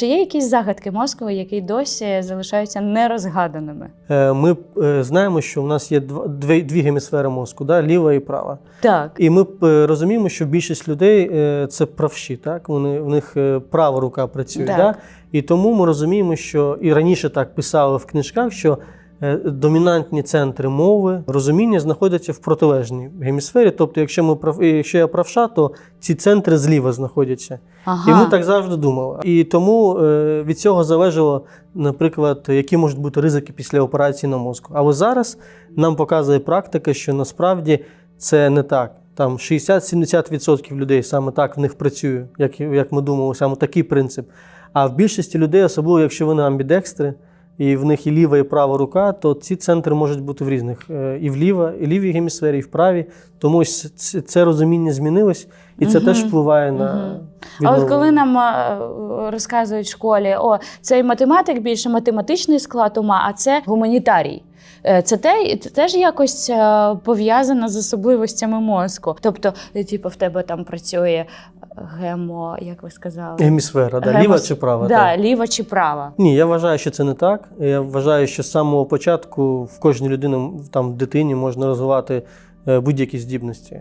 чи є якісь загадки Москви, які досі залишаються нерозгаданими? Е, Ми е, знаємо, що в нас є дв- дві, дві гемісфери мозку, да? ліва і права. Так. І ми е, розуміємо, що більшість людей це правші, так? Вони, в них права рука працює. Так. Да? І тому ми розуміємо, що і раніше так писали в книжках, що домінантні центри мови, розуміння знаходяться в протилежній гемісфері. Тобто, якщо ми прав, якщо я правша, то ці центри зліва знаходяться. Ага. І ми так завжди думали. І тому е, від цього залежало, наприклад, які можуть бути ризики після операції на мозку. Але зараз нам показує практика, що насправді це не так. Там 60-70% людей саме так в них працює, як, як ми думали, саме такий принцип. А в більшості людей, особливо якщо вони амбідекстри, і в них і ліва, і права рука, то ці центри можуть бути в різних е, і в ліва, і лівій гемісфері, і в правій. Тому ось це, розуміння змінилось, і це Мгм. теж впливає на Мгм. А от коли нам е, розказують в школі, о, цей математик більше математичний склад ума, а це гуманітарій. Е, Це те, теж якось пов'язано з особливостями мозку. Тобто, типу, в тебе там працює гемо, як ви сказали, Гемісфера, да, Гемос- ліва чи права? Да, так. ліва чи права. Ні, я вважаю, що це не так. Я вважаю, що з самого початку в кожній людині, там, в дитині можна розвивати е, будь-які здібності.